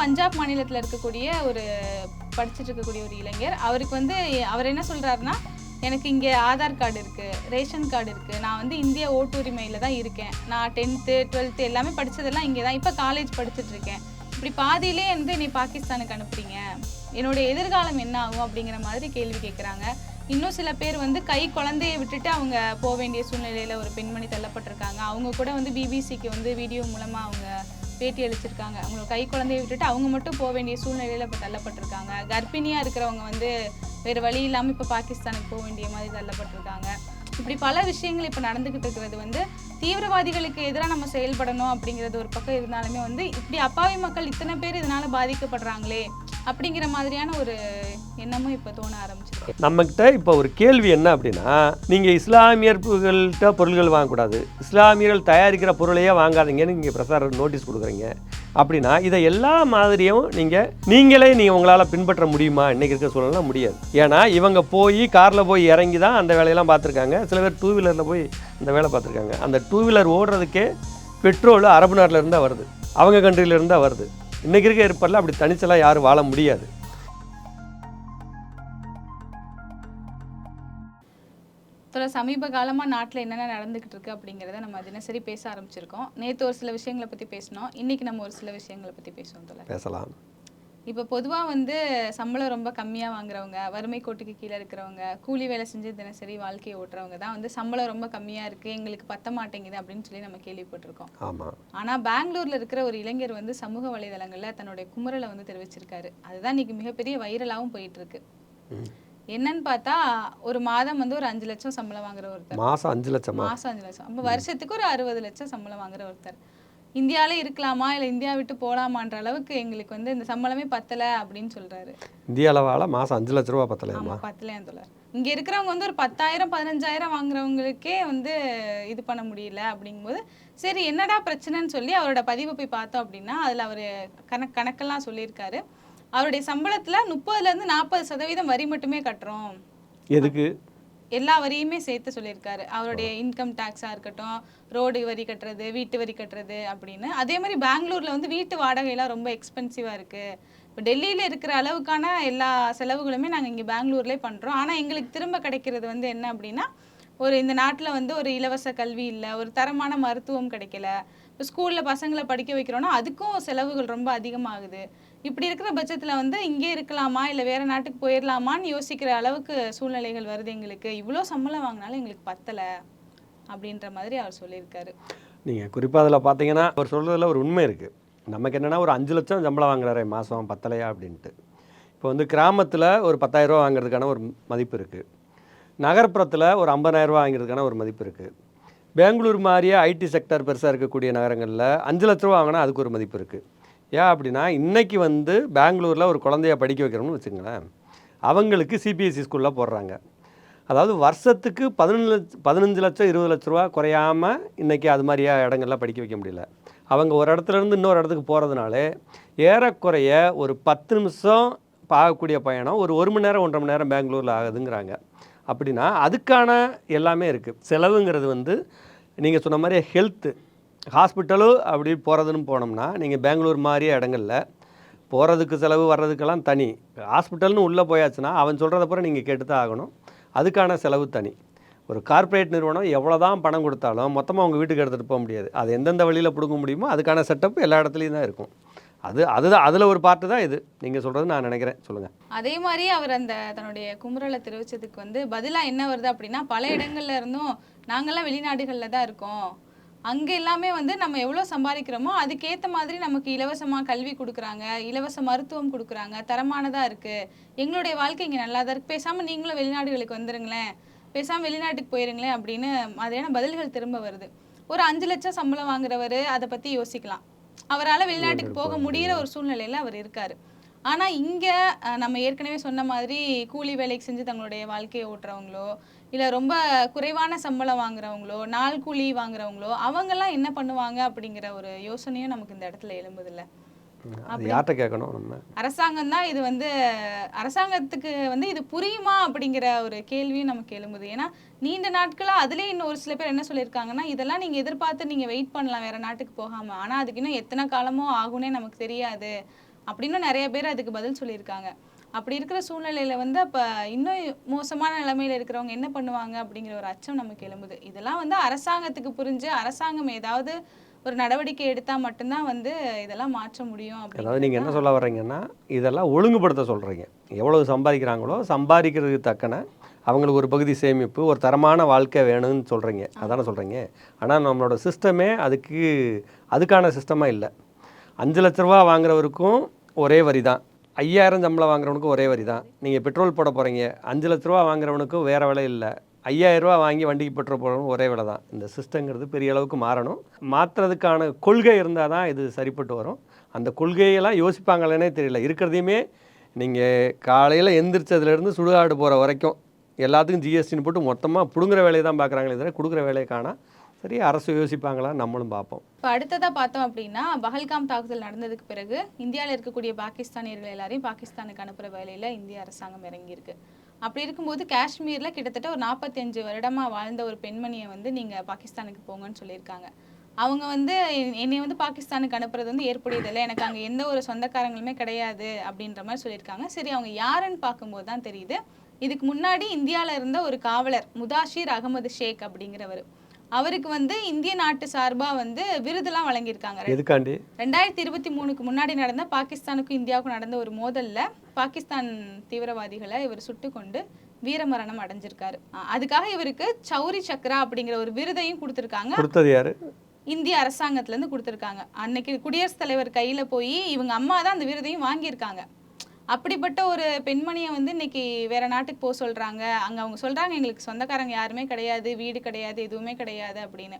பஞ்சாப் மாநிலத்தில் இருக்கக்கூடிய ஒரு படிச்சுட்டு இருக்கக்கூடிய ஒரு இளைஞர். அவருக்கு வந்து அவர் என்ன சொல்கிறாருன்னா எனக்கு இங்கே ஆதார் கார்டு இருக்குது ரேஷன் கார்டு இருக்குது நான் வந்து இந்திய ஓட்டுரிமையில் தான் இருக்கேன். நான் டென்த்து டுவெல்த்து எல்லாமே படித்ததெல்லாம் இங்கே தான். இப்போ காலேஜ் படிச்சுட்டு இருக்கேன். இப்படி பாதியிலே வந்து நீ பாகிஸ்தானுக்கு அனுப்புறீங்க. என்னுடைய எதிர்காலம் என்ன ஆகும் அப்படிங்கிற மாதிரி கேள்வி கேட்குறாங்க இன்னும் சில பேர் வந்து கை குழந்தையை விட்டுட்டு அவங்க போக வேண்டிய சூழ்நிலையில் ஒரு பெண்மணி தள்ளப்பட்டிருக்காங்க. அவங்க கூட வந்து பிபிசிக்கு வந்து வீடியோ மூலமாக அவங்க பேட்டி அளிச்சிருக்காங்க. அவங்களோட கை குழந்தையை விட்டுட்டு அவங்க மட்டும் போக வேண்டிய சூழ்நிலையில் இப்போ தள்ளப்பட்டிருக்காங்க. கர்ப்பிணியாக இருக்கிறவங்க வந்து வேறு வழி இல்லாமல் இப்போ பாகிஸ்தானுக்கு போக வேண்டிய மாதிரி தள்ளப்பட்டிருக்காங்க. இப்படி பல விஷயங்கள் இப்போ நடந்துக்கிட்டு இருக்கிறது வந்து தீவிரவாதிகளுக்கு எதிராக நம்ம செயல்படணும் அப்படிங்கிறது ஒரு பக்கம் இருந்தாலுமே வந்து இப்படி அப்பாவி மக்கள் இத்தனை பேர் இதனால் பாதிக்கப்படுறாங்களே அப்படிங்கிற மாதிரியான ஒரு எண்ணமும் இப்போ தோண ஆரம்பிச்சு நம்மக்கிட்ட இப்போ ஒரு கேள்வி என்ன அப்படின்னா நீங்கள் இஸ்லாமியர்கள்ட்ட பொருள்கள் வாங்கக்கூடாது. இஸ்லாமியர்கள் தயாரிக்கிற பொருளையே வாங்காதீங்கன்னு நீங்கள் பிரசார நோட்டீஸ் கொடுக்குறீங்க. அப்படின்னா இதை எல்லா மாதிரியும் நீங்கள் நீங்களே நீங்கள் உங்களால் பின்பற்ற முடியுமா? இன்றைக்கி இருக்க சூழலாம் முடியாது. ஏன்னா இவங்க போய் காரில் போய் இறங்கி தான் அந்த வேலையெல்லாம் பார்த்துருக்காங்க. சில பேர் டூ வீலரில் போய் அந்த வேலை பார்த்துருக்காங்க. அந்த டூ வீலர் ஓடுறதுக்கே பெட்ரோல் அரபு நாட்டில் வருது. அவங்க கண்ட்ரியில வருது. இன்றைக்கி இருக்க ஏற்பாடில் அப்படி தனிச்சலாக யாரும் வாழ முடியாது. தொலை சமீப காலமாக நாட்டில் என்னென்ன நடந்துக்கிட்டு இருக்கு அப்படிங்கிறத நம்ம தினசரி பேச ஆரம்பிச்சிருக்கோம். நேற்று ஒரு சில விஷயங்களை பற்றி பேசினோம். இன்னைக்கு நம்ம ஒரு சில விஷயங்களை பற்றி பேசுவோம் தொலை பேசலாம். இப்போ பொதுவாக வந்து சம்பளம் ரொம்ப கம்மியாக வாங்குறவங்க வறுமை கோட்டுக்கு கீழே இருக்கிறவங்க கூலி வேலை செஞ்சு தினசரி வாழ்க்கையை ஓட்டுறவங்க தான் வந்து சம்பளம் ரொம்ப கம்மியாக இருக்குது எங்களுக்கு பத்த மாட்டேங்குது அப்படின்னு சொல்லி நம்ம கேள்விப்பட்டிருக்கோம். ஆமாம் ஆனால் பெங்களூர்ல இருக்கிற ஒரு இளைஞர் வந்து சமூக வலைதளங்களில் தன்னுடைய குமுறலை வந்து தெரிவிச்சிருக்காரு. அதுதான் இன்னைக்கு மிகப்பெரிய வைரலாகவும் போயிட்டு இருக்கு. என்னன்னு பார்த்தா ஒரு மாதம் வந்து ஒரு அஞ்சு லட்சம் சம்பளம் வாங்குற ஒருத்தர். மாதம் அஞ்சு லட்சமா? மாசம் அஞ்சு லட்சம். அப்போ வருஷத்துக்கு ஒரு அறுபது லட்சம் சம்பளம் வாங்குற ஒருத்தர். இந்தியாவில இருக்கலாமா? இல்லை இந்தியா விட்டு போலாமான்ற அளவுக்கு எங்களுக்கு வந்து இந்த சம்பளமே பத்தல அப்படின்னு சொல்றாரு. இந்திய அளவால் மாதம் அஞ்சு லட்ச ரூபா பத்தலையாமா ஆமா பத்தலையாம் தோழர். இங்க இருக்கிறவங்க வந்து ஒரு பத்தாயிரம் பதினஞ்சாயிரம் வாங்குறவங்களுக்கே வந்து இது பண்ண முடியல அப்படிங்கும்போது சரி என்னடா பிரச்சனைன்னு சொல்லி அவரோட பதிவை போய் பார்த்தோம் அப்படின்னா அதுல அவர் கணக்கு கணக்கெல்லாம் சொல்லியிருக்காரு. அவருடைய சம்பளத்துல முப்பதுல இருந்து நாற்பது சதவீதம் வரி மட்டுமே கட்டுறோம். எதுக்கு? எல்லா வரியுமே சேர்த்து சொல்லியிருக்காரு. அவருடைய இன்கம் டேக்ஸாக இருக்கட்டும் ரோடு வரி கட்டுறது வீட்டு வரி கட்டுறது அப்படின்னு. அதே மாதிரி பெங்களூர்ல வந்து வீட்டு வாடகைலாம் ரொம்ப எக்ஸ்பென்சிவாக இருக்கு. இப்போ டெல்லியில் இருக்கிற அளவுக்கான எல்லா செலவுகளுமே நாங்கள் இங்கே பெங்களூர்லேயே பண்ணுறோம் ஆனால் எங்களுக்கு திரும்ப கிடைக்கிறது வந்து என்ன அப்படின்னா ஒரு இந்த நாட்டில் வந்து ஒரு இலவச கல்வி இல்லை ஒரு தரமான மருத்துவம் கிடைக்கல. இப்போ ஸ்கூலில் பசங்களை படிக்க வைக்கிறோன்னா அதுக்கும் செலவுகள் ரொம்ப அதிகமாகுது. இப்படி இருக்கிற பட்சத்தில் வந்து இங்கே இருக்கலாமா? இல்லை வேற நாட்டுக்கு போயிடலாமான்னு யோசிக்கிற அளவுக்கு சூழ்நிலைகள் வருது எங்களுக்கு. இவ்வளோ சம்பளம் வாங்கினாலும் எங்களுக்கு பத்தலை அப்படின்ற மாதிரி அவர் சொல்லியிருக்காரு. நீங்கள் குறிப்பாக அதில் பார்த்தீங்கன்னா அவர் சொல்கிறதுல ஒரு உண்மை இருக்குது நமக்கு என்னென்னா ஒரு அஞ்சு லட்சம் சம்பளம் வாங்குறாரு மாதம் பத்தலையா அப்படின்ட்டு. இப்போ வந்து கிராமத்தில் ஒரு பத்தாயிரரூவா வாங்குறதுக்கான ஒரு மதிப்பு இருக்குது நகர்ப்புறத்தில் ஒரு ஐம்பதாயிரரூவா வாங்குறதுக்கான ஒரு மதிப்பு இருக்குது பெங்களூர் மாதிரியே ஐடி செக்டர் பெருசாக இருக்கக்கூடிய நகரங்களில் அஞ்சு லட்ச ரூபா வாங்கினா அதுக்கு ஒரு மதிப்பு இருக்குது ஏன் அப்படின்னா இன்றைக்கி வந்து பெங்களூரில் ஒரு குழந்தைய படிக்க வைக்கிறோம்னு வச்சுங்களேன் அவங்களுக்கு சிபிஎஸ்சி ஸ்கூலில் போடுறாங்க. அதாவது வருஷத்துக்கு பதினஞ்சு லட்ச பதினஞ்சு லட்சம் இருபது லட்ச ரூபா குறையாமல் இன்றைக்கி அது மாதிரியா இடங்கள்லாம் படிக்க வைக்க முடியல. அவங்க ஒரு இடத்துல இருந்து இன்னொரு இடத்துக்கு போகிறதுனால ஏறக்குறைய ஒரு பத்து நிமிஷம் பார்க்கக்கூடிய பயணம் ஒரு ஒரு மணி நேரம் ஒன்றரை மணி நேரம் பெங்களூரில் ஆகுதுங்கிறாங்க. அப்படின்னா அதுக்கான எல்லாமே இருக்குது செலவுங்கிறது வந்து நீங்கள் சொன்ன மாதிரி ஹெல்த்து ஹாஸ்பிட்டலு அப்படி போகிறதுன்னு போனோம்னா நீங்கள் பெங்களூர் மாதிரியே இடங்களில் போகிறதுக்கு செலவு வர்றதுக்கெல்லாம் தனி. ஹாஸ்பிட்டல்னு உள்ளே போயாச்சுன்னா அவன் சொல்கிறத பிறகு நீங்கள் கேட்டு தான் ஆகணும். அதுக்கான செலவு தனி. ஒரு கார்ப்பரேட் நிறுவனம் எவ்வளோ தான் பணம் கொடுத்தாலும் மொத்தமாக அவங்க வீட்டுக்கு எடுத்துகிட்டு போக முடியாது. அது எந்தெந்த வழியில் பிடுங்க முடியுமோ அதுக்கான செட்டப் எல்லா இடத்துலையும் தான் இருக்கும். அது அதுதான் அதில் ஒரு பார்ட்டு தான் இது. நீங்கள் சொல்கிறது நான் நினைக்கிறேன். சொல்லுங்கள் அதே மாதிரி அவர் அந்த தன்னுடைய குமுறலை தெரிவித்ததுக்கு வந்து பதிலாக என்ன வருது அப்படின்னா பல இடங்கள்ல இருந்தும் நாங்கள்லாம் வெளிநாடுகளில் தான் இருக்கோம். அங்கே எல்லாமே வந்து நம்ம எவ்வளோ சம்பாதிக்கிறோமோ அதுக்கேற்ற மாதிரி நமக்கு இலவசமாக கல்வி கொடுக்குறாங்க இலவச மருத்துவம் கொடுக்குறாங்க தரமானதாக இருக்குது எங்களுடைய வாழ்க்கை இங்கே நல்லா தான் இருக்குது பேசாமல் நீங்களும் வெளிநாடுகளுக்கு வந்துருங்களேன். பேசாமல் வெளிநாட்டுக்கு போயிருங்களேன் அப்படின்னு மாதிரியான பதில்கள் திரும்ப வருது. ஒரு அஞ்சு லட்சம் சம்பளம் வாங்குறவர் அதை பற்றி யோசிக்கலாம். அவரால் வெளிநாட்டுக்கு போக முடியிற ஒரு சூழ்நிலையில் அவர் இருக்காரு. ஆனா இங்க நம்ம ஏற்கனவே சொன்ன மாதிரி கூலி வேலைக்கு செஞ்சு தங்களுடைய வாழ்க்கையை ஓட்டுறவங்களோ இல்ல ரொம்ப குறைவான சம்பளம் வாங்குறவங்களோ நாள் கூலி வாங்குறவங்களோ அவங்கெல்லாம் என்ன பண்ணுவாங்க அப்படிங்கிற ஒரு யோசனையும் நமக்கு இந்த இடத்துல எழும்புதில்ல. யார்கிட்ட கேட்கணும் நம்ம? அரசாங்கம் தான் இது வந்து அரசாங்கத்துக்கு வந்து இது புரியுமா அப்படிங்கிற ஒரு கேள்வியும் நமக்கு எழும்புது. ஏன்னா நீண்ட நாட்களா அதுலயே இன்னும் ஒரு சில பேர் என்ன சொல்லியிருக்காங்கன்னா இதெல்லாம் நீங்க எதிர்பார்த்து நீங்க வெயிட் பண்ணலாம் வேற நாட்டுக்கு போகாம. ஆனா அதுக்கு இன்னும் எத்தனை காலமோ ஆகும்னே நமக்கு தெரியாது அப்படின்னு நிறைய பேர் அதுக்கு பதில் சொல்லியிருக்காங்க. அப்படி இருக்கிற சூழ்நிலையில வந்து அப்ப இன்னும் மோசமான நிலைமையில இருக்கிறவங்க என்ன பண்ணுவாங்க அப்படிங்கிற ஒரு அச்சம் நமக்கு எழும்புது. இதெல்லாம் வந்து அரசாங்கத்துக்கு புரிஞ்சு அரசாங்கம் ஏதாவது ஒரு நடவடிக்கை எடுத்தா மட்டும்தான் வந்து இதெல்லாம் மாற்ற முடியும் அதாவது நீங்கள் என்ன சொல்ல வர்றீங்கன்னா இதெல்லாம் ஒழுங்குபடுத்த சொல்கிறீங்க எவ்வளவு சம்பாதிக்கிறாங்களோ சம்பாதிக்கிறதுக்கு தக்கன அவங்களுக்கு ஒரு பகுதி சேமிப்பு ஒரு தரமான வாழ்க்கை வேணும்னு சொல்கிறீங்க அதானே சொல்கிறீங்க ஆனால் நம்மளோட சிஸ்டமே அதுக்கு அதுக்கான சிஸ்டமாக இல்லை. அஞ்சு லட்ச ரூபா வாங்குறவருக்கும் ஒரே வரி தான் ஐயாயிரம் சம்பளம் வாங்குறவனுக்கும் ஒரே வரி தான். நீங்கள் பெட்ரோல் போட போகிறீங்க அஞ்சு லட்ச ரூபா வாங்குறவனுக்கும் வேறு விலை இல்லை. ஐயாயிரம் ரூபா வாங்கி வண்டிக்கு பெட்ரோல் போடுறவங்க ஒரே விலை தான். இந்த சிஸ்டங்கிறது பெரிய அளவுக்கு மாறணும். மாற்றுறதுக்கான கொள்கை இருந்தால் தான் இது சரிப்பட்டு வரும். அந்த கொள்கையெல்லாம் யோசிப்பாங்களேனே தெரியல. இருக்கிறதையுமே நீங்கள் காலையில் எந்திரிச்சதுலேருந்து சுடுகாடு போகிற வரைக்கும் எல்லாத்துக்கும் ஜிஎஸ்டின்னு போட்டு மொத்தமாக பிடுங்குற வேலையை தான் பார்க்குறாங்களே தவிர கொடுக்குற வேலையை காணா. சரி அரசு யோசிப்பாங்களா? நம்மளும் பார்ப்போம். இப்போ அடுத்ததா பார்த்தோம் அப்படின்னா பஹல்காம் தாக்குதல் நடந்ததுக்கு பிறகு இந்தியாவில் இருக்கக்கூடிய பாகிஸ்தானியர்கள் எல்லாரையும் பாகிஸ்தானுக்கு அனுப்புற வேலையில இந்திய அரசாங்கம் இறங்கியிருக்கு. அப்படி இருக்கும்போது காஷ்மீர்ல கிட்டத்தட்ட ஒரு நாற்பத்தஞ்சு வருடமா வாழ்ந்த ஒரு பெண்மணியை வந்து நீங்க பாகிஸ்தானுக்கு போங்கன்னு சொல்லியிருக்காங்க. அவங்க வந்து என்னை வந்து பாகிஸ்தானுக்கு அனுப்புறது வந்து ஏற்புடையதில்லை. எனக்கு அங்கே எந்த ஒரு சொந்தக்காரங்களுமே கிடையாது அப்படின்ற மாதிரி சொல்லியிருக்காங்க. சரி அவங்க யாருன்னு பார்க்கும்போது தான் தெரியுது. இதுக்கு முன்னாடி இந்தியாவில் இருந்த ஒரு காவலர் முதாஷிர் அகமது ஷேக் அப்படிங்கிறவர். அவருக்கு வந்து இந்திய நாட்டு சார்பா வந்து விருதுலாம் வழங்கியிருக்காங்க. எதுக்காண்டி? ரெண்டாயிரத்தி இருபத்தி மூணுக்கு முன்னாடி நடந்த பாகிஸ்தானுக்கும் இந்தியாவுக்கும் நடந்த ஒரு மோதல்ல பாகிஸ்தான் தீவிரவாதிகளை இவர் சுட்டு கொண்டு வீரமரணம் அடைஞ்சிருக்காரு. அதுக்காக இவருக்கு சௌரி சக்ரா அப்படிங்கிற ஒரு விருதையும் கொடுத்திருக்காங்க. கொடுத்தது யாரு? இந்திய அரசாங்கத்துல இருந்து கொடுத்திருக்காங்க. அன்னைக்கு குடியரசுத் தலைவர் கையில போய் இவங்க அம்மா தான் அந்த விருதையும் வாங்கியிருக்காங்க. அப்படிப்பட்ட ஒரு பெண்மணியை வந்து இன்னைக்கு வேற நாட்டுக்கு போக சொல்றாங்க. அங்க அவங்க சொல்றாங்க எங்களுக்கு சொந்தக்காரங்க யாருமே கிடையாது வீடு கிடையாது எதுவுமே கிடையாது அப்படின்னு.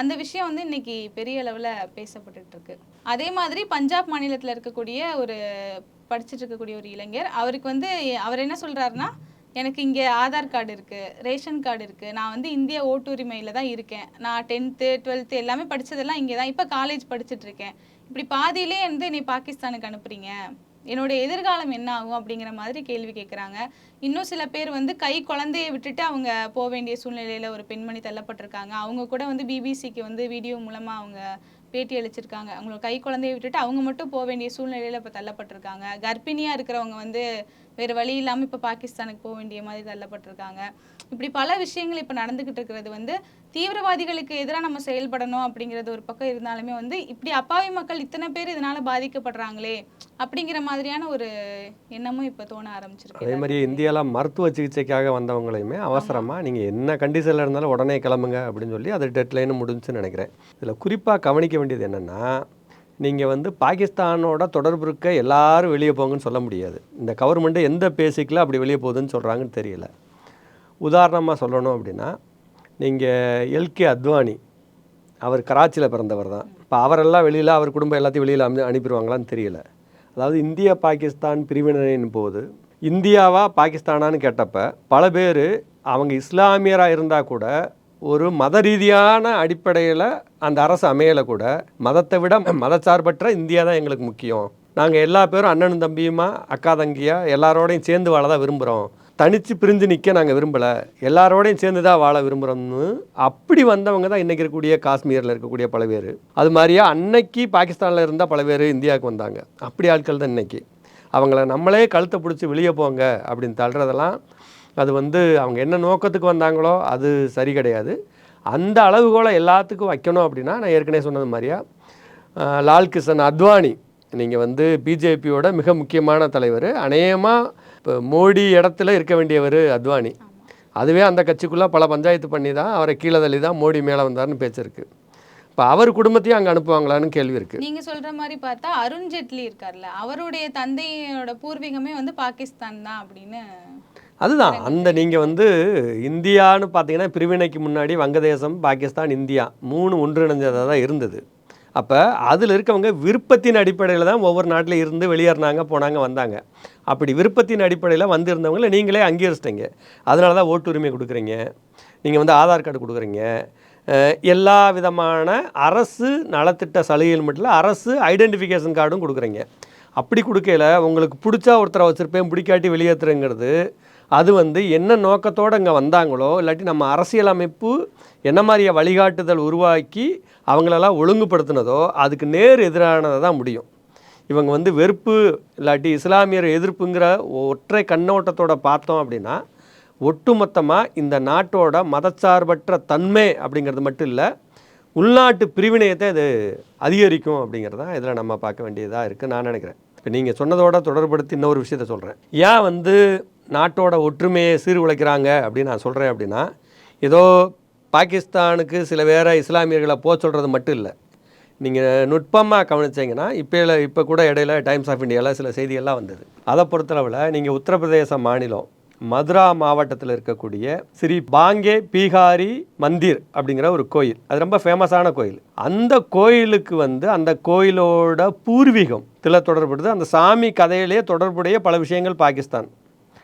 அந்த விஷயம் வந்து இன்னைக்கு பெரிய அளவுல பேசப்பட்டுட்டு இருக்கு. அதே மாதிரி பஞ்சாப் மாநிலத்துல இருக்கக்கூடிய ஒரு படிச்சுட்டு இருக்கக்கூடிய ஒரு இளைஞர் அவருக்கு வந்து அவர் என்ன சொல்றாருன்னா எனக்கு இங்கே ஆதார் கார்டு இருக்குது ரேஷன் கார்டு இருக்குது நான் வந்து இந்திய ஓட்டுரிமையில் தான் இருக்கேன். நான் டென்த்து டுவெல்த்து எல்லாமே படித்ததெல்லாம் இங்கே தான் இப்போ காலேஜ் படிச்சுட்ருக்கேன் இப்படி பாதியிலே வந்து நீ பாகிஸ்தானுக்கு அனுப்புறீங்க. என்னுடைய எதிர்காலம் என்ன ஆகும் அப்படிங்கிற மாதிரி கேள்வி கேட்குறாங்க இன்னும் சில பேர் வந்து கை குழந்தையை விட்டுட்டு அவங்க போக வேண்டிய சூழ்நிலையில் ஒரு பெண்மணி தள்ளப்பட்டிருக்காங்க. அவங்க கூட வந்து பிபிசிக்கு வந்து வீடியோ மூலமாக அவங்க பேட்டி அளிச்சிருக்காங்க. அவங்களோட கை குழந்தையை விட்டுட்டு அவங்க மட்டும் போக வேண்டிய சூழ்நிலையில் இப்போ தள்ளப்பட்டிருக்காங்க. கர்ப்பிணியாக இருக்கிறவங்க வந்து வேறு வழி இல்லாமல் இப்போ பாகிஸ்தானுக்கு போக வேண்டிய மாதிரி தள்ளப்பட்டிருக்காங்க. இப்படி பல விஷயங்கள் இப்போ நடந்துக்கிட்டு இருக்கிறது வந்து தீவிரவாதிகளுக்கு எதிராக நம்ம செயல்படணும் அப்படிங்கிறது ஒரு பக்கம் இருந்தாலுமே வந்து இப்படி அப்பாவி மக்கள் இத்தனை பேர் இதனால பாதிக்கப்படுறாங்களே அப்படிங்கிற மாதிரியான ஒரு எண்ணமும் இப்போ தோண ஆரம்பிச்சிருக்கு. அதே மாதிரி இந்தியாவில் மருத்துவ சிகிச்சைக்காக வந்தவங்களையுமே அவசரமாக நீங்கள் என்ன கண்டிஷனில் இருந்தாலும் உடனே கிளம்புங்க அப்படின்னு சொல்லி அது டெட்லைன் முடிஞ்சுன்னு நினைக்கிறேன். இதில் குறிப்பாக கவனிக்க வேண்டியது என்னென்னா நீங்கள் வந்து பாகிஸ்தானோட தொடர்பு இருக்க எல்லாரும் வெளியே போங்கன்னு சொல்ல முடியாது. இந்த கவர்மெண்ட்டு எந்த பேசிக்கில் அப்படி வெளியே போகுதுன்னு சொல்கிறாங்கன்னு தெரியல. உதாரணமாக சொல்லணும் அப்படின்னா நீங்கள் எல்கே அத்வானி. அவர் கராச்சியில் பிறந்தவர் தான். இப்போ அவரெல்லாம் வெளியில் அவர் குடும்பம் எல்லாத்தையும் வெளியில் அனு அனுப்பிடுவாங்களான்னு தெரியல. அதாவது இந்தியா பாகிஸ்தான் பிரிவினையின் போது இந்தியாவா பாகிஸ்தானான்னு கேட்டப்ப பல பேர் அவங்க இஸ்லாமியராக இருந்தால் கூட ஒரு மத ரீதியான அடிப்படையில் அந்த அரசு அமையலை கூட மதத்தை விட மதச்சார்பற்ற இந்தியா தான் எங்களுக்கு முக்கியம். நாங்கள் எல்லா பேரும் அண்ணனும் தம்பியுமா அக்கா தங்கியா எல்லாரோடையும் சேர்ந்து வாழ தான் விரும்புகிறோம் தனித்து பிரிஞ்சு நிற்க நாங்கள் விரும்பலை. எல்லாரோடையும் சேர்ந்து தான் வாழ விரும்புகிறோம்னு அப்படி வந்தவங்க தான் இன்றைக்கி இருக்கக்கூடிய காஷ்மீரில் இருக்கக்கூடிய பல பேர். அது மாதிரியா அன்னைக்கு பாகிஸ்தானில் இருந்தால் பல பேர் இந்தியாவுக்கு வந்தாங்க. அப்படி ஆட்கள் தான் இன்றைக்கி அவங்கள நம்மளே கழுத்தை பிடிச்சி வெளியே போங்க அப்படின்னு தள்ளுறதெல்லாம் அது வந்து அவங்க என்ன நோக்கத்துக்கு வந்தாங்களோ அது சரி கிடையாது. அந்த அளவுகோலை எல்லாத்துக்கும் வைக்கணும் அப்படின்னா நான் ஏற்கனவே சொன்னது மாதிரியா லால்கிருஷ்ணன் லால் கிஷன் அத்வானி. நீங்கள் வந்து பிஜேபியோட மிக முக்கியமான தலைவர். அநேகமாக இப்போ மோடி இடத்துல இருக்க வேண்டியவர் அத்வானி. அதுவே அந்த கட்சிக்குள்ளே பல பஞ்சாயத்து பண்ணி தான் அவரை கீழே தள்ளி தான் மோடி மேலே வந்தார்னு பேச்சிருக்கு இப்போ அவர் குடும்பத்தையும் அங்கே அனுப்புவாங்களான்னு கேள்வி இருக்குது நீங்க சொல்ற மாதிரி பார்த்தா அருண் ஜேட்லி இருக்கார்ல அவருடைய தந்தையோட பூர்வீகமே வந்து பாகிஸ்தான் தான் அப்படின்னு அதுதான் அந்த நீங்கள் வந்து இந்தியான்னு பார்த்தீங்கன்னா பிரிவினைக்கு முன்னாடி வங்கதேசம் பாகிஸ்தான் இந்தியா மூணு ஒன்றிணைஞ்சதாக தான் இருந்தது. அப்போ அதில் இருக்கவங்க விருப்பத்தின் அடிப்படையில் தான் ஒவ்வொரு நாட்டில் இருந்து வெளியேறினாங்க போனாங்க வந்தாங்க. அப்படி விருப்பத்தின் அடிப்படையில் வந்திருந்தவங்கள நீங்களே அங்கீகரிச்சிட்டீங்க. அதனால தான் ஓட்டுரிமை கொடுக்குறீங்க. நீங்கள் வந்து ஆதார் கார்டு கொடுக்குறீங்க. எல்லா விதமான அரசு நலத்திட்ட சலுகைகள் மட்டும் அரசு ஐடென்டிஃபிகேஷன் கார்டும் கொடுக்குறீங்க. அப்படி கொடுக்கல உங்களுக்கு பிடிச்சா ஒருத்தரை வச்சுருப்பேன் பிடிக்காட்டி வெளியேற்றுறேங்கிறது அது வந்து என்ன நோக்கத்தோடு இங்கே வந்தாங்களோ இல்லாட்டி நம்ம அரசியலமைப்பு என்ன மாதிரிய வழிகாட்டுதல் உருவாக்கி அவங்களெல்லாம் ஒழுங்குபடுத்தினதோ அதுக்கு நேர் எதிரானதை தான் முடியும். இவங்க வந்து வெறுப்பு இல்லாட்டி இஸ்லாமியர் எதிர்ப்புங்கிற ஒற்றை கண்ணோட்டத்தோட பார்த்தோம் அப்படின்னா ஒட்டுமொத்தமாக இந்த நாட்டோட மதச்சார்பற்ற தன்மை அப்படிங்கிறது மட்டும் இல்லை உள்நாட்டு பிரிவினையத்தை இது அதிகரிக்கும் அப்படிங்கிறது தான் இதில் நம்ம பார்க்க வேண்டியதாக இருக்குது நான் நினைக்கிறேன். இப்போ நீங்கள் சொன்னதோட தொடர்படுத்தி இன்னொரு விஷயத்த சொல்கிறேன் ஏன் வந்து நாட்டோட ஒற்றுமையை சீர்குலைக்கிறாங்க அப்படின்னு நான் சொல்கிறேன் அப்படின்னா ஏதோ பாகிஸ்தானுக்கு சில பேரை இஸ்லாமியர்களை போக சொல்கிறது மட்டும் இல்லை நீங்கள் நுட்பமாக கவனிச்சிங்கன்னா இப்போ இப்போ கூட இடையில டைம்ஸ் ஆஃப் இந்தியாவில் சில செய்திகள்லாம் வந்தது. அதை பொறுத்தளவில் நீங்கள் உத்தரப்பிரதேச மாநிலம் மதுரா மாவட்டத்தில் இருக்கக்கூடிய ஸ்ரீ பாங்கே பீகாரி மந்திர் அப்படிங்கிற ஒரு கோயில். அது ரொம்ப ஃபேமஸான கோயில். அந்த கோயிலுக்கு வந்து அந்த கோயிலோட பூர்வீகம் தில தொடர்புடுது. அந்த சாமி கதையிலேயே தொடர்புடைய பல விஷயங்கள் பாகிஸ்தான்.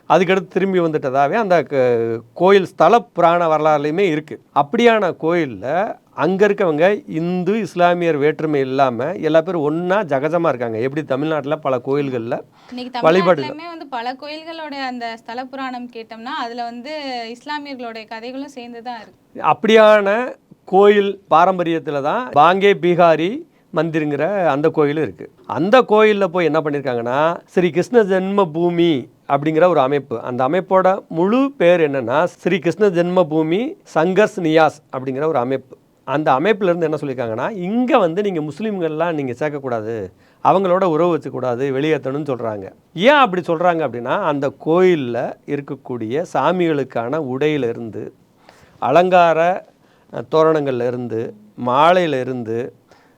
அதுக்கடுத்து திரும்பி வந்துட்டதாகவே அந்த க- கோயில் ஸ்தல புராண வரலாறுலையுமே இருக்குது அப்படியான கோயிலில் அங்கே இருக்கவங்க இந்து இஸ்லாமியர் வேற்றுமை இல்லாமல் எல்லா பேரும் ஒன்றா ஜகஜமாக இருக்காங்க. எப்படி தமிழ்நாட்டில் பல கோயில்களில் வழிபாடு வந்து பல கோயில்களோட அந்த ஸ்தல புராணம் கேட்டோம்னா அதுல வந்து இஸ்லாமியர்களுடைய கதைகளும் சேர்ந்து தான் இருக்கு. அப்படியான கோயில் பாரம்பரியத்தில் தான் பாங்கே பீகாரி மந்திருங்கிற அந்த கோயில் இருக்குது அந்த கோயிலில் போய் என்ன பண்ணியிருக்காங்கன்னா ஸ்ரீ கிருஷ்ண ஜென்ம பூமி அப்படிங்கிற ஒரு அமைப்பு. அந்த அமைப்போட முழு பேர் என்னன்னா ஸ்ரீ கிருஷ்ண ஜென்ம பூமி சங்கர்ஸ் நியாஸ் அப்படிங்கிற ஒரு அமைப்பு. அந்த அமைப்பிலேருந்து என்ன சொல்லியிருக்காங்கன்னா இங்கே வந்து நீங்கள் முஸ்லீம்கள்லாம் நீங்கள் சேர்க்கக்கூடாது அவங்களோட உறவு வச்சுக்கூடாது வெளியேற்றணும்னு சொல்கிறாங்க ஏன் அப்படி சொல்கிறாங்க அப்படின்னா அந்த கோயிலில் இருக்கக்கூடிய சாமிகளுக்கான உடையிலிருந்து அலங்கார தோரணங்கள்லேருந்து மாலையிலிருந்து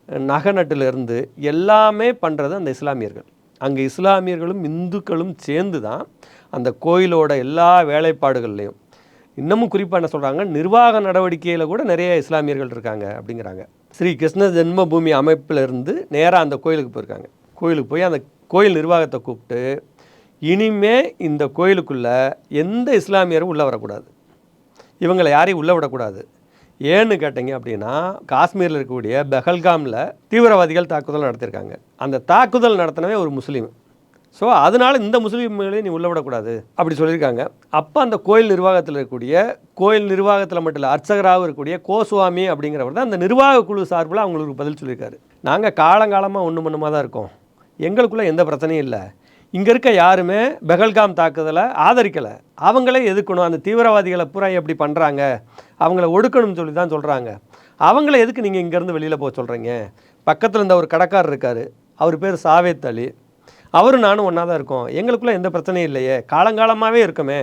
நகநட்டிலிருந்து மாலையில இருந்து நகை எல்லாமே பண்ணுறது அந்த இஸ்லாமியர்கள். அங்கே இஸ்லாமியர்களும் இந்துக்களும் சேர்ந்து தான் அந்த கோயிலோட எல்லா வேலைப்பாடுகள்லையும் இன்னமும் குறிப்பாக என்ன சொல்கிறாங்க நிர்வாக நடவடிக்கையில் கூட நிறைய இஸ்லாமியர்கள் இருக்காங்க அப்படிங்கிறாங்க. ஸ்ரீ கிருஷ்ண ஜென்மபூமி அமைப்பிலிருந்து நேராக அந்த கோயிலுக்கு போயிருக்காங்க. கோயிலுக்கு போய் அந்த கோயில் நிர்வாகத்தை கூப்பிட்டு இனிமே இந்த கோயிலுக்குள்ளே எந்த இஸ்லாமியரும் உள்ளே வரக்கூடாது. இவங்களை யாரையும் உள்ளே விடக்கூடாது. ஏன்னு கேட்டிங்க அப்படின்னா காஷ்மீரில் இருக்கக்கூடிய பெஹல்காமில் தீவிரவாதிகள் தாக்குதல் நடத்தியிருக்காங்க. அந்த தாக்குதல் நடத்தினவே ஒரு முஸ்லீம். ஸோ அதனால் இந்த முஸ்லீம்களையும் நீ உள்ளே விடக்கூடாது அப்படி சொல்லியிருக்காங்க. அப்போ அந்த கோயில் நிர்வாகத்தில் இருக்கக்கூடிய கோயில் நிர்வாகத்தில் மட்டும் இல்லை அர்ச்சகராகவும் இருக்கக்கூடிய கோசுவாமி அப்படிங்கிறவர் தான் அந்த நிர்வாக குழு சார்பில் அவங்களுக்கு பதில் சொல்லியிருக்காரு. நாங்கள் காலங்காலமாக ஒன்று மண்ணுமாக தான் இருக்கோம். எங்களுக்குள்ளே எந்த பிரச்சனையும் இல்லை. இங்கே இருக்க யாருமே பெகல்காம் தாக்குதலை ஆதரிக்கலை. அவங்களே எதுக்கணும் அந்த தீவிரவாதிகளை பூரா எப்படி பண்ணுறாங்க அவங்கள ஒடுக்கணும்னு சொல்லி தான் சொல்கிறாங்க அவங்கள எதுக்கு நீங்கள் இங்கேருந்து வெளியில் போக சொல்கிறீங்க பக்கத்தில் இந்த ஒரு கடைக்காரர் இருக்கார். அவர் பேர் சாவேத் அலி. அவரும் நானும் ஒன்றா தான் இருக்கோம். எங்களுக்குள்ளே எந்த பிரச்சனையும் இல்லையே. காலங்காலமாகவே இருக்குமே.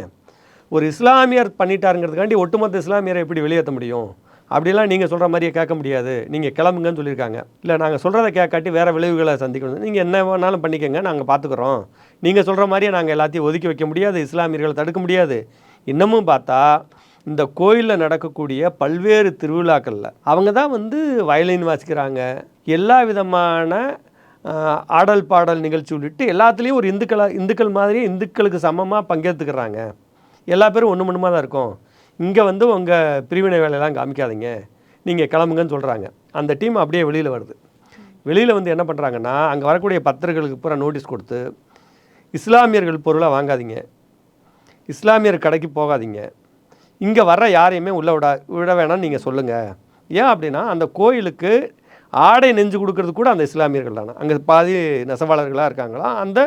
ஒரு இஸ்லாமியர் பண்ணிட்டாருங்கிறதுக்காண்டி ஒட்டுமொத்த இஸ்லாமியரை எப்படி வெளியேற்ற முடியும்? அப்படிலாம் நீங்கள் சொல்கிற மாதிரியே கேட்க முடியாது. நீங்கள் கிளம்புங்கன்னு சொல்லியிருக்காங்க. இல்லை நாங்கள் சொல்கிறத கேட்காட்டி வேறு விளைவுகளை சந்திக்கணும். நீங்கள் என்ன வேணாலும் பண்ணிக்கங்க நாங்கள் பார்த்துக்குறோம். நீங்கள் சொல்கிற மாதிரியே நாங்கள் எல்லாத்தையும் ஒதுக்கி வைக்க முடியாது. இஸ்லாமியர்களை தடுக்க முடியாது. இன்னமும் பார்த்தா இந்த கோயிலில் நடக்கக்கூடிய பல்வேறு திருவிழாக்களில் அவங்க தான் வந்து வயலின் வாசிக்கிறாங்க. எல்லா விதமான ஆடல் பாடல் நிகழ்ச்சி உள்ளிட்டு எல்லாத்துலேயும் ஒரு இந்துக்களாக இந்துக்கள் மாதிரி இந்துக்களுக்கு சமமாக பங்கேற்றுக்கிறாங்க எல்லா பேரும் ஒன்று மண்ணுமா தான் இருக்கும். இங்கே வந்து உங்கள் பிரிவினை வேலையெல்லாம் காமிக்காதீங்க. நீங்கள் கிளம்புங்கன்னு சொல்கிறாங்க அந்த டீம் அப்படியே வெளியில் வருது. வெளியில் வந்து என்ன பண்ணுறாங்கன்னா அங்கே வரக்கூடிய பக்தர்களுக்கு பூரா நோட்டீஸ் கொடுத்து இஸ்லாமியர்கள் பொருளை வாங்காதீங்க. இஸ்லாமியர் கடைக்கு போகாதீங்க. இங்கே வர்ற யாரையுமே உள்ள விட விட வேணாம்னு நீங்கள் சொல்லுங்கள் ஏன் அப்படின்னா அந்த கோயிலுக்கு ஆடை நெஞ்சு கொடுக்கறது கூட அந்த இஸ்லாமியர்கள் தானே. அங்கே பாதி நெசவாளர்களாக இருக்காங்களா? அந்த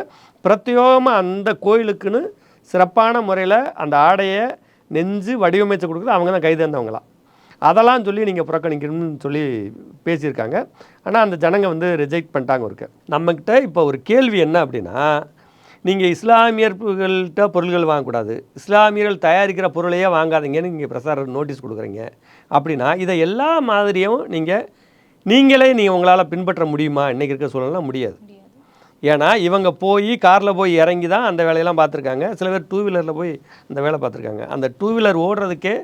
பிரத்யோகமாக அந்த கோயிலுக்குன்னு சிறப்பான முறையில் அந்த ஆடையை நெஞ்சு வடிவமைச்சு கொடுக்குறது அவங்க தான் கைதேர்ந்தவங்களாம் அதெல்லாம் சொல்லி நீங்கள் புறக்கணிக்கணும்னு சொல்லி பேசியிருக்காங்க. ஆனால் அந்த ஜனங்க வந்து ரிஜெக்ட் பண்ணிட்டாங்க ஒருக்க நம்மக்கிட்ட இப்போ ஒரு கேள்வி என்ன அப்படின்னா நீங்கள் இஸ்லாமியர்கள்ட்ட பொருள்கள் வாங்கக்கூடாது. இஸ்லாமியர்கள் தயாரிக்கிற பொருளையே வாங்காதீங்கன்னு நீங்கள் பிரசார நோட்டீஸ் கொடுக்குறீங்க. அப்படின்னா இதை எல்லா மாதிரியும் நீங்கள் நீங்களே நீங்கள் உங்களால் பின்பற்ற முடியுமா? இன்றைக்கி இருக்க சூழலாம் முடியாது. ஏன்னா இவங்க போய் காரில் போய் இறங்கி தான் அந்த வேலையெல்லாம் பார்த்துருக்காங்க சில பேர் டூ வீலரில் போய் அந்த வேலை பார்த்துருக்காங்க அந்த டூ வீலர் ஓடுறதுக்கே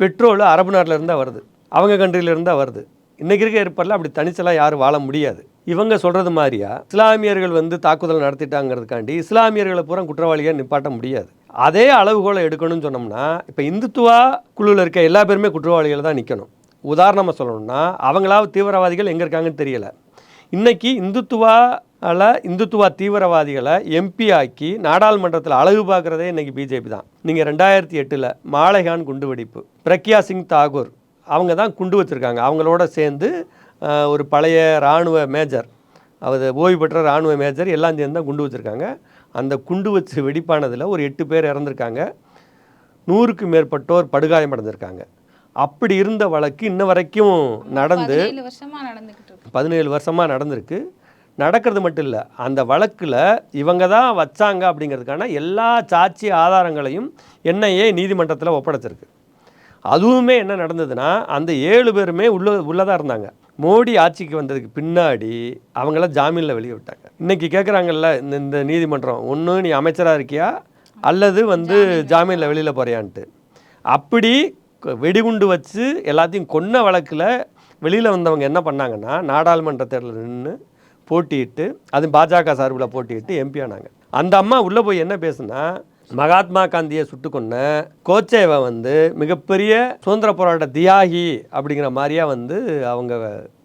பெட்ரோல் அரபு நாட்டில் இருந்தால் வருது. அவங்க கண்ட்ரிலிருந்தால் வருது. இன்றைக்கி இருக்க ஏற்பாடில் அப்படி தனிச்சலாக யாரும் வாழ முடியாது. இவங்க சொல்கிறது மாதிரியா? இஸ்லாமியர்கள் வந்து தாக்குதல் நடத்திட்டாங்கிறதுக்காண்டி இஸ்லாமியர்களை பூரா குற்றவாளியாக நிப்பாட்ட முடியாது. அதே அளவுகோலை எடுக்கணும்னு சொன்னோம்னா இப்போ இந்துத்துவா குழுவில் இருக்க எல்லா பேருமே குற்றவாளிகள் தான் நிற்கணும் உதாரணமாக சொல்லணும்னா அவங்களாவது தீவிரவாதிகள் எங்கே இருக்காங்கன்னு தெரியலை. இன்றைக்கி இந்துத்துவால இந்துத்துவா தீவிரவாதிகளை எம்பி ஆக்கி நாடாளுமன்றத்தில் அழகு பார்க்குறதே இன்றைக்கி பிஜேபி தான். நீங்கள் ரெண்டாயிரத்தி எட்டில் மாலைகான் குண்டுவெடிப்பு பிரக்யா சிங் தாகூர் அவங்க தான் குண்டு வச்சுருக்காங்க. அவங்களோட சேர்ந்து ஒரு பழைய இராணுவ மேஜர் அவர் ஓய்வு பெற்ற இராணுவ மேஜர் எல்லாம் சேர்ந்து தான் குண்டு வச்சுருக்காங்க. அந்த குண்டு வச்சு வெடிப்பானதில் ஒரு எட்டு பேர் இறந்துருக்காங்க. நூறுக்கு மேற்பட்டோர் படுகாயமடைஞ்சிருக்காங்க அப்படி இருந்த வழக்கு இன்ன வரைக்கும் நடந்து பதினேழு வருஷமாக நடந்திருக்கு. நடக்கிறது மட்டும் இல்லை அந்த வழக்கில் இவங்க தான் வச்சாங்க அப்படிங்கிறதுக்கான எல்லா சாட்சி ஆதாரங்களையும் என்ஐஏ நீதிமன்றத்தில் ஒப்படைச்சிருக்கு. அதுவுமே என்ன நடந்ததுன்னா அந்த ஏழு பேருமே உள்ள உள்ளதாக இருந்தாங்க. மோடி ஆட்சிக்கு வந்ததுக்கு பின்னாடி அவங்கள ஜாமீனில் வெளியே விட்டாங்க இன்னைக்கு கேட்குறாங்கல்ல இந்த இந்த நீதிமன்றம் ஒன்று நீ அமைச்சராக இருக்கியா? அல்லது வந்து ஜாமீனில் வெளியில் போறியான்ட்டு. அப்படி வெடிகுண்டு வச்சு எல்லாத்தையும் கொன்ன வழக்கில் வெளியில் வந்தவங்க என்ன பண்ணாங்கன்னா நாடாளுமன்ற தேர்தலில் நின்று போட்டியிட்டு அது பாஜக சார்பில் போட்டியிட்டு எம்பி ஆனாங்க. அந்த அம்மா உள்ளே போய் என்ன பேசுனா மகாத்மா காந்தியை சுட்டு கொன்ன கோச்சேவை வந்து மிகப்பெரிய சுதந்திர போராட்ட தியாகி அப்படிங்கிற மாதிரியா வந்து அவங்க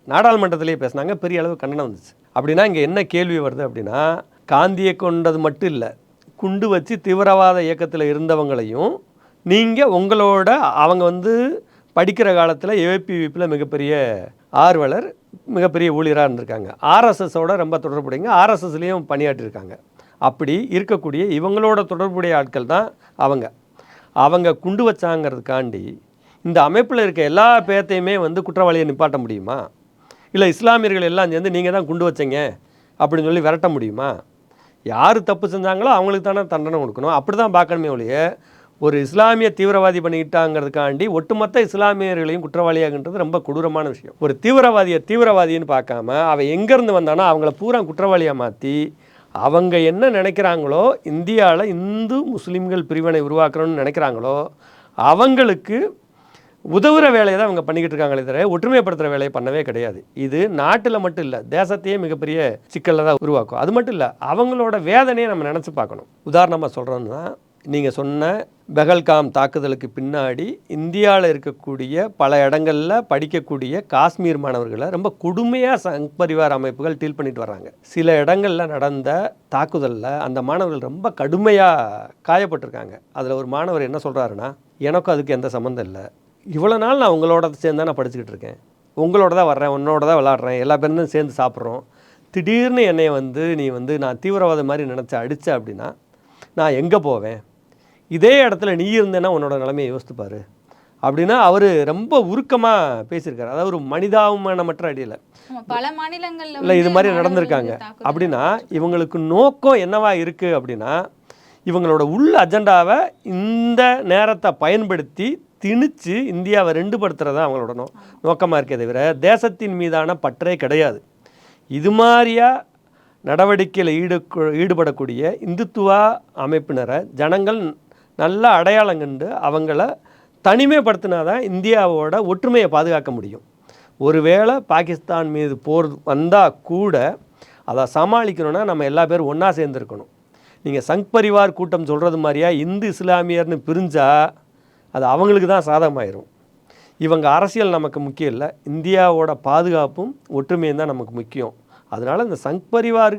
நாடாளுமன்றத்திலேயே பேசுனாங்க. பெரிய அளவு கண்டனம் வந்துச்சு. அப்படின்னா இங்கே என்ன கேள்வி வருது அப்படின்னா காந்தியை கொண்டது மட்டும் இல்லை குண்டு வச்சு தீவிரவாத இயக்கத்தில் இருந்தவங்களையும் நீங்கள் உங்களோட அவங்க வந்து படிக்கிற காலத்தில் ஏபிவிப்பில் மிகப்பெரிய ஆர்வலர் மிகப்பெரிய ஊழியராக இருந்திருக்காங்க. ஆர்எஸ்எஸோட ரொம்ப தொடர்புடையங்க. ஆர்எஸ்எஸ்லேயும் பணியாற்றிருக்காங்க. அப்படி இருக்கக்கூடிய இவங்களோட தொடர்புடைய ஆட்கள் தான் அவங்க. அவங்க குண்டு வச்சாங்கிறதுக்காண்டி இந்த அமைப்பில் இருக்க எல்லா பேர்த்தையுமே வந்து குற்றவாளியை நிப்பாட்ட முடியுமா? இல்லை இஸ்லாமியர்கள் எல்லாம் சேர்ந்து நீங்கள் தான் குண்டு வச்சீங்க அப்படின்னு சொல்லி விரட்ட முடியுமா? யார் தப்பு செஞ்சாங்களோ அவங்களுக்கு தானே தண்டனை கொடுக்கணும். அப்படி தான் பார்க்கணுமே ஒழிய ஒரு இஸ்லாமிய தீவிரவாதி பண்ணிக்கிட்டாங்கிறதுக்காண்டி ஒட்டுமொத்த இஸ்லாமியர்களையும் குற்றவாளியாகின்றது ரொம்ப கொடூரமான விஷயம். ஒரு தீவிரவாதியை தீவிரவாதின்னு பார்க்காம அவன் எங்கேருந்து வந்தானோ அவங்கள பூரா குற்றவாளியாக மாற்றி அவங்க என்ன நினைக்கிறாங்களோ இந்தியாவில் இந்து முஸ்லீம்கள் பிரிவினை உருவாக்கணும்னு நினைக்கிறாங்களோ அவங்களுக்கு உதவுற வேலையை தான் அவங்க பண்ணிக்கிட்டு இருக்காங்களே தவிர ஒற்றுமைப்படுத்துகிற வேலையை பண்ணவே கிடையாது. இது நாட்டில் மட்டும் இல்லை தேசத்தையே மிகப்பெரிய சிக்கலில் தான் உருவாக்கும். அது மட்டும் இல்லை அவங்களோட வேதனையை நம்ம நினச்சி பார்க்கணும். உதாரணமாக சொல்கிறோன்னா நீங்கள் சொன்ன பெகல்காம் தாக்குதலுக்கு பின்னாடி இந்தியாவில் இருக்கக்கூடிய பல இடங்களில் படிக்கக்கூடிய காஷ்மீர் மாணவர்களை ரொம்ப கொடுமையாக சங் பரிவார அமைப்புகள் டீல் பண்ணிட்டு வராங்க சில இடங்களில் நடந்த தாக்குதலில் அந்த மாணவர்கள் ரொம்ப கடுமையாக காயப்பட்டிருக்காங்க. அதில் ஒரு மாணவர் என்ன சொல்கிறாருன்னா எனக்கும் அதுக்கு எந்த சம்மந்தம் இல்லை. இவ்வளோ நாள் நான் உங்களோட சேர்ந்து தான் நான் படிச்சுக்கிட்டு இருக்கேன். உங்களோட தான் வர்றேன் உன்னோட தான் விளாட்றேன் எல்லா பேரும் சேர்ந்து சாப்பிட்றோம். திடீர்னு என்னை வந்து நீ வந்து நான் தீவிரவாத மாதிரி நினச்சி அடித்த அப்படின்னா நான் எங்கே போவேன்? இதே இடத்துல நீ இருந்தேன்னா உன்னோட நிலைமையை யோசித்து பாரு. அப்படின்னா அவர் ரொம்ப உருக்கமாக பேசியிருக்காரு. அதாவது ஒரு மனிதாபிமானமற்ற அடியில். பல மாநிலங்கள்ல இல்லை இது மாதிரி நடந்திருக்காங்க. அப்படின்னா இவங்களுக்கு நோக்கம் என்னவா இருக்குது அப்படின்னா இவங்களோட உள் அஜெண்டாவை இந்த நேரத்தை பயன்படுத்தி திணிச்சு இந்தியாவை ரெண்டுபடுத்துறது தான் அவங்களோட நோ நோக்கமாக இருக்கே தவிர தேசத்தின் மீதான பற்றே கிடையாது. இது மாதிரியா நடவடிக்கையில் ஈடு ஈடுபடக்கூடிய இந்துத்துவா அமைப்பினரை ஜனங்கள் நல்ல அடையாளம் கண்டு அவங்கள தனிமைப்படுத்தினா தான் இந்தியாவோட ஒற்றுமையை பாதுகாக்க முடியும். ஒருவேளை பாகிஸ்தான் மீது போர் வந்தால் கூட அதை சமாளிக்கணும்னா நம்ம எல்லா பேரும் ஒன்றா சேர்ந்துருக்கணும். நீங்கள் சங் பரிவார் கூட்டம் சொல்கிறது மாதிரியா இந்து இஸ்லாமியர்னு பிரிஞ்சால் அது அவங்களுக்கு தான் சாதகமாயிரும். இவங்க அரசியல் நமக்கு முக்கியம் இல்லை இந்தியாவோட பாதுகாப்பும் ஒற்றுமையும் தான் நமக்கு முக்கியம். அதனால் இந்த சங் பரிவார்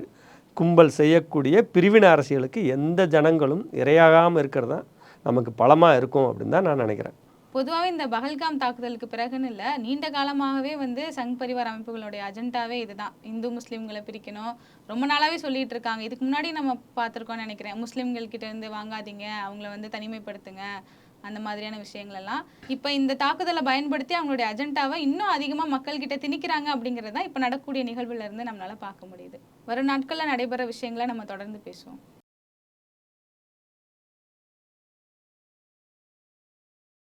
கும்பல் செய்யக்கூடிய பிரிவின அரசியலுக்கு எந்த ஜனங்களும் இரையாகாமல் இருக்கிறது தான் நமக்கு பலமாக இருக்கும் அப்படின்னு தான் நான் நினைக்கிறேன். பொதுவாகவே இந்த பகல்காம் தாக்குதலுக்கு பிறகுன்னு இல்லை நீண்ட காலமாகவே வந்து சங் பரிவார் அமைப்புகளுடைய அஜெண்டாவே இதுதான். இந்து முஸ்லீம்களை பிரிக்கணும். ரொம்ப நாளாகவே சொல்லிட்டு இருக்காங்க. இதுக்கு முன்னாடி நம்ம பார்த்துருக்கோம்னு நினைக்கிறேன். முஸ்லீம்கள் கிட்ட இருந்து வாங்காதீங்க. அவங்கள வந்து தனிமைப்படுத்துங்க. அந்த மாதிரியான விஷயங்கள் எல்லாம் இப்போ இந்த தாக்குதலை பயன்படுத்தி அவங்களுடைய அஜெண்டாவை இன்னும் அதிகமாக மக்கள்கிட்ட திணிக்கிறாங்க அப்படிங்கிறது தான் இப்போ நடக்கக்கூடிய நிகழ்வுல இருந்து நம்மளால பார்க்க முடியுது. வரும் நாட்களில் நடைபெற விஷயங்களை நம்ம தொடர்ந்து பேசுவோம்.